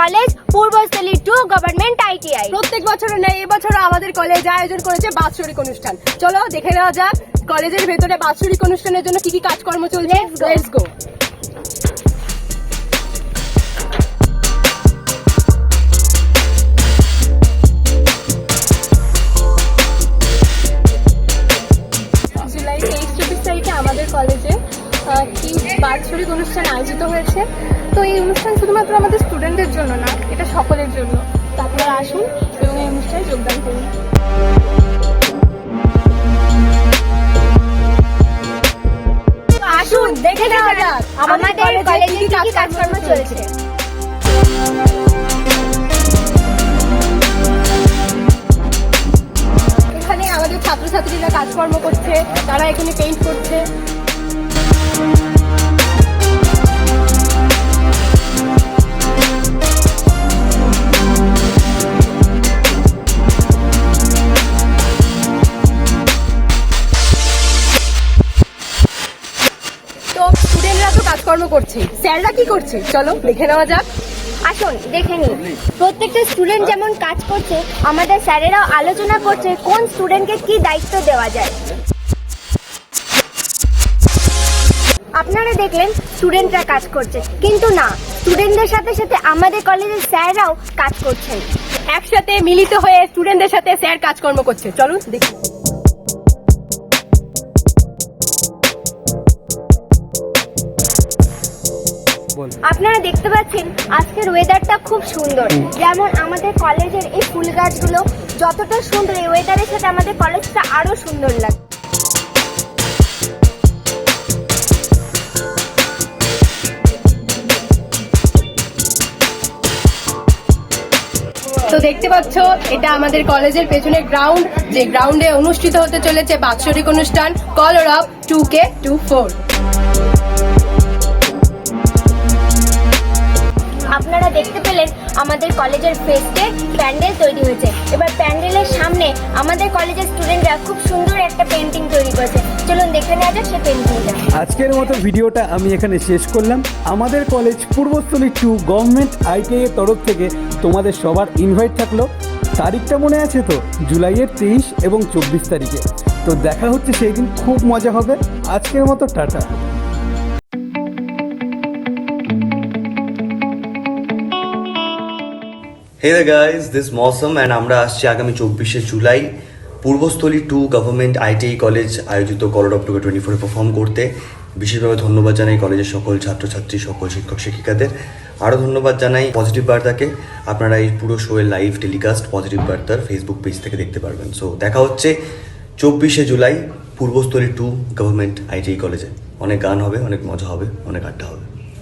College Purbasthali two government ITI প্রত্যেক বছর ন্যায় এবছর আমাদের কলেজ আয়োজন করেছে বাৎসরিক অনুষ্ঠান। চলো দেখে নেওয়া যাক কলেজের ভেতরে বাৎসরিক অনুষ্ঠানের জন্য কি কি কাজকর্ম চলছে? লেটস গো আমাদের কলেজে কি বাৎসরিক অনুষ্ঠান আয়োজিত হয়েছে? তো এই অনুষ্ঠান শুধুমাত্র আমাদের স্টুডেন্টদের জন্য না এটা সকলের জন্য। তো আপনারা আসুন এবং এই অনুষ্ঠানে যোগদান করুন। আসুন দেখে নেওয়া যাক। আমাদের কলেজে কি কি কাজকর্ম চলছে? এখানে আমাদের ছাত্রছাত্রীরা কাজকর্ম করছে তারা এখানে পেইন্ট করছে। কাজকর্ম করছে। স্যাররা কি করছে? চলো, দেখে নেওয়া যাক। আসুন, দেখে প্রত্যেকটা স্টুডেন্ট যেমন কাজ করছে, আমাদের স্যারেরাও আলোচনা করছে কোন স্টুডেন্টকে কি দায়িত্ব দেওয়া যায়। আপনারা দেখলেন স্টুডেন্টরা কাজ করছে। কিন্তু না স্টুডেন্টদের সাথে সাথে আমাদের কলেজের স্যাররাও কাজ করছেন। একসাথে মিলিত হয়ে স্টুডেন্টদের সাথে স্যার কাজকর্ম করছে। চলুন দেখি। আপনারা দেখতে পাচ্ছেন আজকের ওয়েদারটা খুব সুন্দর। যেমন আমাদের কলেজের এই ফুল গাছগুলো যতটা সুন্দর এই ওয়েদারের সাথে আমাদের কলেজটা আরও সুন্দর লাগে তো দেখতে পাচ্ছ, এটা আমাদের কলেজের পেছনে গ্রাউন্ড যে গ্রাউন্ডে অনুষ্ঠিত হতে চলেছে বাৎসরিক অনুষ্ঠান colour of two K two four আপনারা দেখতে পেলেন আমাদের কলেজের ফেস্টে প্যান্ডেল তৈরি হয়েছে। এবার প্যান্ডেলের আমাদের কলেজের স্টুডেন্টরা খুব সুন্দর একটা পেন্টিং তৈরি করেছে। চলুন দেখে নেওয়া যাক সেই পেন্টিংটা আজকের মতো ভিডিওটা আমি এখানে শেষ করলাম। আমাদের college Purbasthali two government ITI এর তরফ থেকে তোমাদের সবার ইনভাইট থাকল। তারিখটা মনে আছে তো? জুলাইয়ের তেইশ এবং চব্বিশ তারিখে। তো দেখা হচ্ছে সেই দিন। খুব মজা হবে। আজকের মতো, tata. Hey guys this Mousam and আমরা আসছি আগামী চব্বিশে July. Purbasthali two government ITI college আয়োজিত colour of two K twenty ফোরে পারফর্ম করতে। বিশেষভাবে ধন্যবাদ জানাই কলেজের সকল ছাত্রছাত্রী, সকল শিক্ষক, শিক্ষিকাদের। আরও ধন্যবাদ জানাই পজিটিভ বার্তাকে আপনারা এই পুরো শোয়ের লাইভ টেলিকাস্ট পজিটিভ বার্তার ফেসবুক পেজ থেকে দেখতে পারবেন। সো দেখা হচ্ছে চব্বিশে July Purbasthali two government ITI কলেজে অনেক গান হবে, অনেক মজা হবে, অনেক আড্ডা হবে।